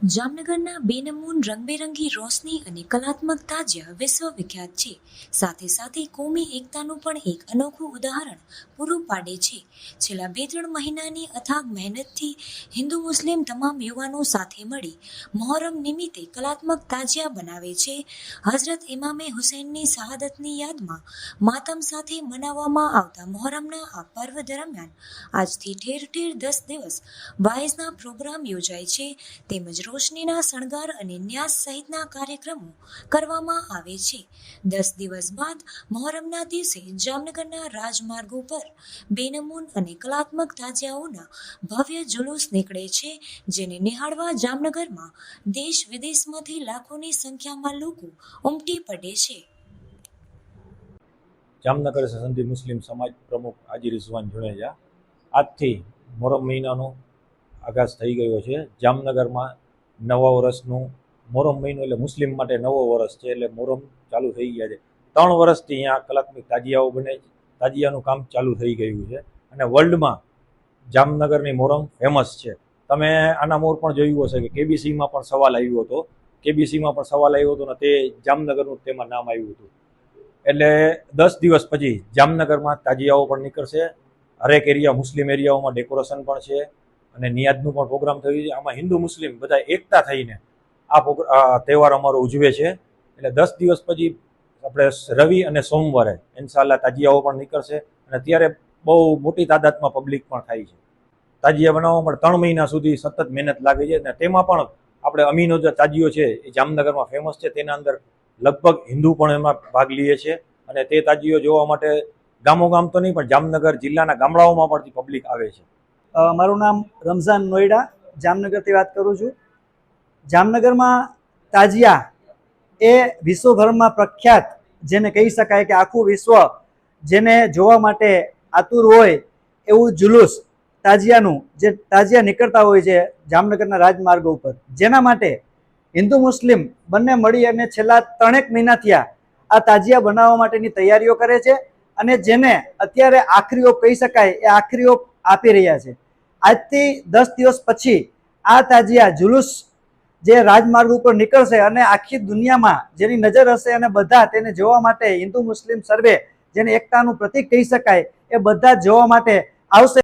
જામનગરના બેનમૂન રંગબેરંગી રોશની અને કલાત્મક તાજિયા વિશ્વવિખ્યાત છે. સાથે સાથે કોમી એકતાનું પણ એક અનોખું ઉદાહરણ પૂરું પાડે છે. છેલ્લા બે ત્રણ મહિનાની અથાગ મહેનતથી હિન્દુ મુસ્લિમ તમામ યુવાનો સાથે મળી મોહરમ નિમિત્તે કલાત્મક તાજિયા બનાવે છે. હઝરત ઇમામે હુસૈનની શહાદતની યાદમાં માતમ સાથે મનાવવામાં આવતા મોહરમના આ પર્વ દરમિયાન આજથી ઠેર ઠેર દસ દિવસ વાઇઝના પ્રોગ્રામ યોજાય છે. તેમજ રોશનીના શણગાર અને ન્યાસ સહિતના કાર્યક્રમો કરવામાં આવે છે. દસ દિવસ બાદ મહોરમના દિવસે જામનગરના રાજમાર્ગો પર બેનમૂન અને કલાત્મક તાજિયાઓના ભવ્ય જુલુસ નીકળે છે, જેને નિહાળવા જામનગરમાં દેશ વિદેશમાંથી લાખોની સંખ્યામાં લોકો ઉમટી પડે છે. જામનગર સંધિ મુસ્લિમ સમાજ પ્રમુખ હાજી રિઝવાન જુનેજા, આજથી મોરમ મહિનાનો આગાઝ થઈ ગયો છે. જામનગરમાં નવા વર્ષનું મોરમ મહિનો એટલે મુસ્લિમ માટે નવો વર્ષ છે એટલે મોરમ ચાલુ થઈ ગયા છે. ત્રણ વર્ષથી અહીંયા કલાત્મક તાજિયાઓ બને છે. તાજિયાનું કામ ચાલુ થઈ ગયું છે અને વર્લ્ડમાં જામનગરની મોરમ ફેમસ છે. તમે આના મોર પણ જોયું હશે કે કેબીસીમાં પણ સવાલ આવ્યો હતો. કેબીસીમાં પણ સવાલ આવ્યો હતો ને તે જામનગરનું તેમાં નામ આવ્યું હતું. એટલે દસ દિવસ પછી જામનગરમાં તાજિયાઓ પણ નીકળશે. હરેક એરિયા મુસ્લિમ એરિયાઓમાં ડેકોરેશન પણ છે. અને નિયાદનું પણ પ્રોગ્રામ થયું છે. આમાં હિન્દુ મુસ્લિમ બધા એકતા થઈને આ તહેવાર અમારો ઉજવે છે. એટલે દસ દિવસ પછી આપણે રવિ અને સોમવારે ઇન્શાલ્લાહ તાજિયાઓ પણ નીકળશે અને ત્યારે બહુ મોટી તાદાદમાં પબ્લિક પણ થાય છે. તાજિયા બનાવવા માટે ત્રણ મહિના સુધી સતત મહેનત લાગે છે અને તેમાં પણ આપણે અમીનો જે તાજિયો છે એ જામનગરમાં ફેમસ છે. તેના અંદર લગભગ હિન્દુ પણ એમાં ભાગ લે છે અને તે તાજીઓ જોવા માટે ગામો ગામ તો નહીં પણ જામનગર જિલ્લાના ગામડાઓમાં પણ પબ્લિક આવે છે. મારું નામ રમઝાન નોઈડા. જામનગરથી વાત કરું છું. જામનગરમાં તાજિયા એ વિશ્વભરમાં પ્રખ્યાત, જેને કહી શકાય કે આખું વિશ્વ જેને જોવા માટે આતુર હોય એવું જુલુસ તાજિયાનું, જે તાજિયા નીકળતા હોય છે જામનગરના રાજમાર્ગો ઉપર. જેના માટે હિન્દુ મુસ્લિમ બંને મળી અને છેલ્લા ત્રણેક મહિના થયા આ તાજિયા બનાવવા માટેની તૈયારીઓ કરે છે અને જેને અત્યારે આખરી ઓપ કહી શકાય એ આખરી ઓપ આપી રહ્યા છે. આજથી દસ દિવસ પછી આ તાજિયા જુલુસ જે રાજમાર્ગ ઉપર નીકળશે અને આખી દુનિયામાં જેની નજર હશે અને બધા તેને જોવા માટે હિન્દુ મુસ્લિમ સર્વે જેને એકતાનું પ્રતીક કહી શકાય એ બધા જોવા માટે આવશે.